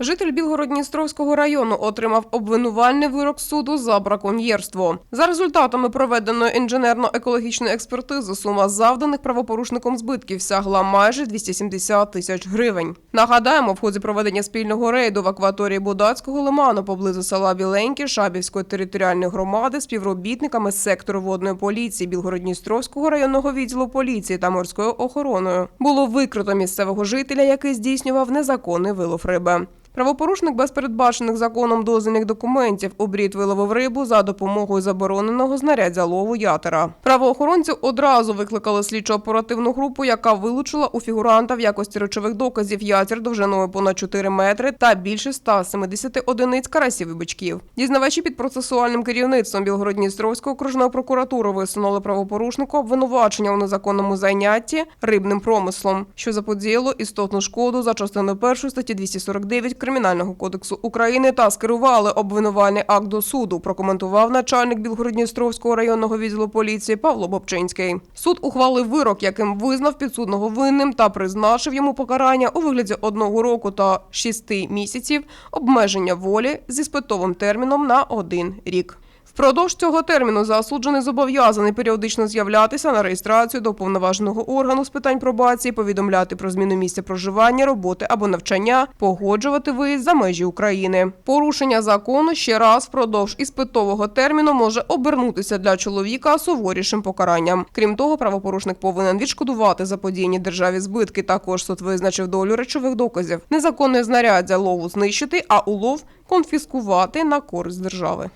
Житель Білгород-Дністровського району отримав обвинувальний вирок суду за браконьєрство. За результатами проведеної інженерно-екологічної експертизи сума завданих правопорушником збитків сягла майже 270 тисяч гривень. Нагадаємо, в ході проведення спільного рейду в акваторії Будацького лиману поблизу села Біленьки Шабівської територіальної громади співробітниками сектору водної поліції Білгород-Дністровського районного відділу поліції та морською охороною було викрито місцевого жителя, який здійснював незаконний вилов риби. Правопорушник без передбачених законом дозвільних документів обрід виловив рибу за допомогою забороненого знаряддя лову ятера. Правоохоронці одразу викликали слідчо-оперативну групу, яка вилучила у фігуранта в якості речових доказів ятір довжиною понад 4 метри та більше 170 одиниць карасів і бичків. Дізнавачі під процесуальним керівництвом Білгород-Дністровської окружної прокуратури висунули правопорушнику обвинувачення у незаконному зайнятті рибним промислом, що заподіяло істотну шкоду за частиною 1 статті 249 Кримінального кодексу України та скерували обвинувальний акт до суду. Прокоментував начальник Білгород-Дністровського районного відділу поліції Павло Бобчинський. Суд ухвалив вирок, яким визнав підсудного винним та призначив йому покарання у вигляді одного року та шести місяців обмеження волі зі спитовим терміном на один рік. Впродовж цього терміну засуджений зобов'язаний періодично з'являтися на реєстрацію до повноваженого органу з питань пробації, повідомляти про зміну місця проживання, роботи або навчання, погоджувати виїзд за межі України. Порушення закону ще раз впродовж іспитового терміну може обернутися для чоловіка суворішим покаранням. Крім того, правопорушник повинен відшкодувати заподіяні державі збитки. Також суд визначив долю речових доказів. Незаконне знаряддя лову знищити, а улов конфіскувати на користь держави.